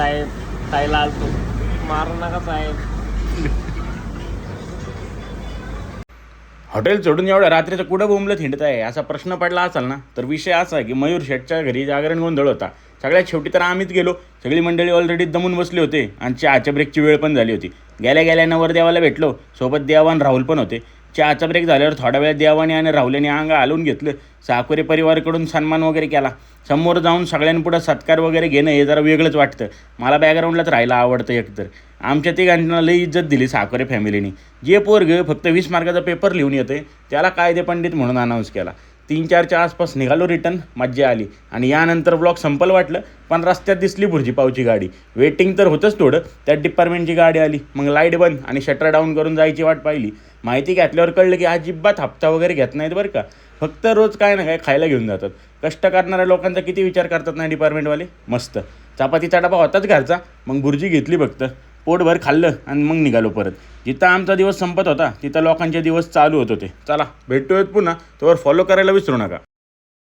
साहेब खायला आलतो मारू नका साहेब. हॉटेल सोडून एवढ्या रात्रीचं कुठं बोंबलं हिंडत आहे असा प्रश्न पडला असाल ना? तर विषय असा आहे की मयूर शेठच्या घरी जागरण गोंधळ होता. सगळ्यात शेवटी तर आम्हीच गेलो. सगळी मंडळी ऑलरेडी दमून बसली होते. आणि चहाच्या ब्रेकची वेळ पण झाली होती. गेल्या गेल्या नवरदेवाला भेटलो. सोबत देवान राहुल पण होते. चहाचा ब्रेक झाल्यावर थोडा वेळ देवाने आणि राहुल्याने अंग हलवून घेतलं. साकुरे परिवाराकडून सन्मान वगैरे केला. समोर जाऊन सगळ्यांपुढं सत्कार वगैरे घेणं हे जरा वेगळंच वाटतं. मला बॅकग्राऊंडलाच राहायला आवडतं एकतर. आमच्या तिघांना लई इज्जत दिली साकोरे फॅमिलीने जे पोरग फक्त वीस मार्काचा पेपर लिहून येते त्याला कायदे पंडित म्हणून अनाऊन्स केला. तीन चारच्या आसपास निघालो रिटर्न मज्जा आली. आणि यानंतर ब्लॉक संपल वाटलं पण रस्त्यात दिसली भुर्जीपावची गाडी. वेटिंग तर होतंच थोडं त्यात डिपार्टमेंटची गाडी आली. मग लाइट बंद आणि शटर डाऊन करून जायची वाट पाहिली. माहिती घातल्यावर कळलं की अजिबात हप्ता वगैरे घेत नाहीत बरं का. फक्त रोज काय ना काय खायला घेऊन जातात. कष्ट करणाऱ्या लोकांचा किती विचार करतात ना डिपार्टमेंटवाले मस्त. चपातीचा डबा होताच घरचा. मग भुर्जी घेतली फक्त. पोटभर खाल्लं आणि मग निघालो परत. जिथं आमचा दिवस संपत होता तिथं लोकांचे दिवस चालू होत होते. चला भेटूयात पुन्हा. तोवर फॉलो करायला विसरू नका.